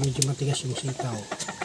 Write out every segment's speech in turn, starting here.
medyo matigas yung sitaw.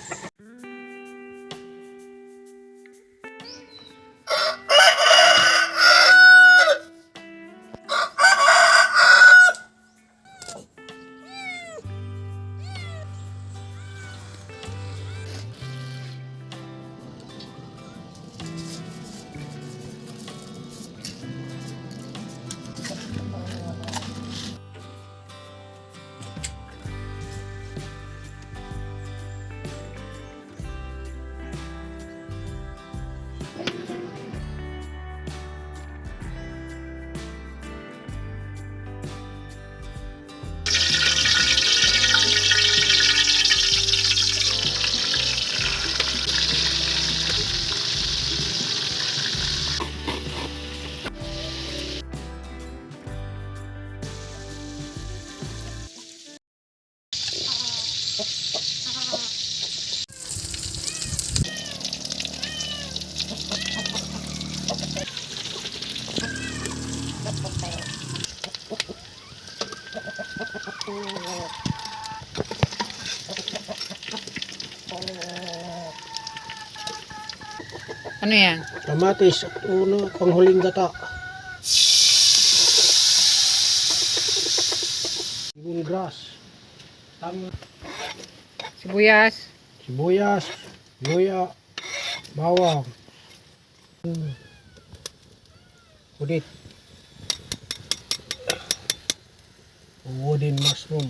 Ano yan? Kamatis, uno, panghuling gata. Lemongrass. Tang Sibuyas. sibuyas, luya, bawang. Hmm. Udit. Wooden mushroom.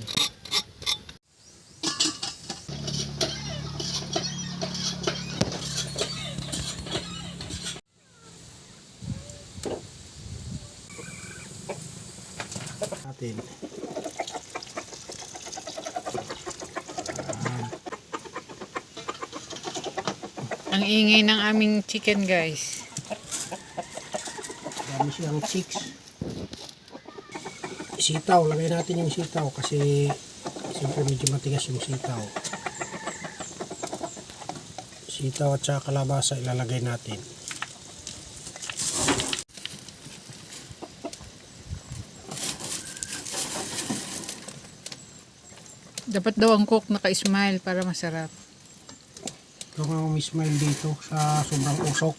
Atin. Ang ingay ng aming chicken guys. Dami siyang chicks. Sitaw, lagay natin yung sitaw kasi siyempre medyo matigas yung sitaw. Sitaw at saka kalabasa ilalagay natin. Dapat daw ang cook naka-smile para masarap. Ito nga ang smile dito sa sobrang usok.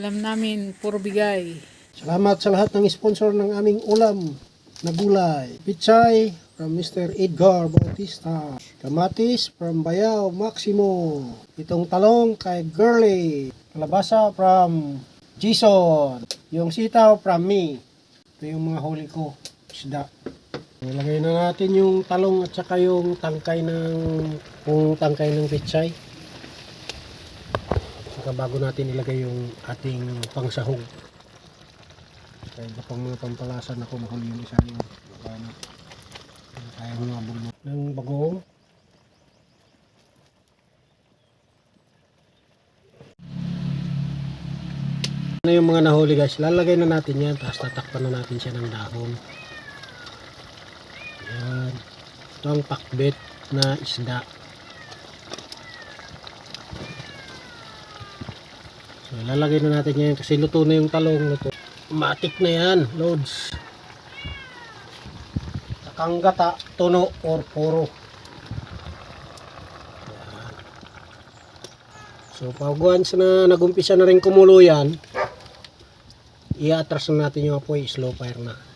Alam namin, puro bigay. Salamat sa lahat ng sponsor ng aming ulam na gulay. Pichay from Mr. Edgar Bautista. Kamatis from Bayaw Maximo. Itong talong kay Girly. Kalabasa from Jason. Yung sitaw from me. Ito yung mga huli ko. Isda. Ilagay na natin yung talong at saka yung tangkay ng yung tangkay ng pichay. Saka bago natin ilagay yung ating pangsahog. Kaya iba pang mga pampalasan ako mahuli yung isa yung ano, kaya mga bulmo ng bagong ano yung mga nahuli guys lalagay na natin yan tapos tatakpan na natin siya ng dahon yan ito ang pakbet na isda. So lalagay na natin yan kasi luto na yung talong luto. Matik na yan loads. Kakanggata tuno or puro. Yan. so pag once na nagumpisa na rin kumulo yan i-atras na natin yung apoy slow fire na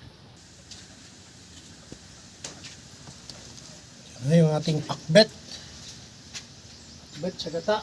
ano yung ating pakbet? Pakbet sa gata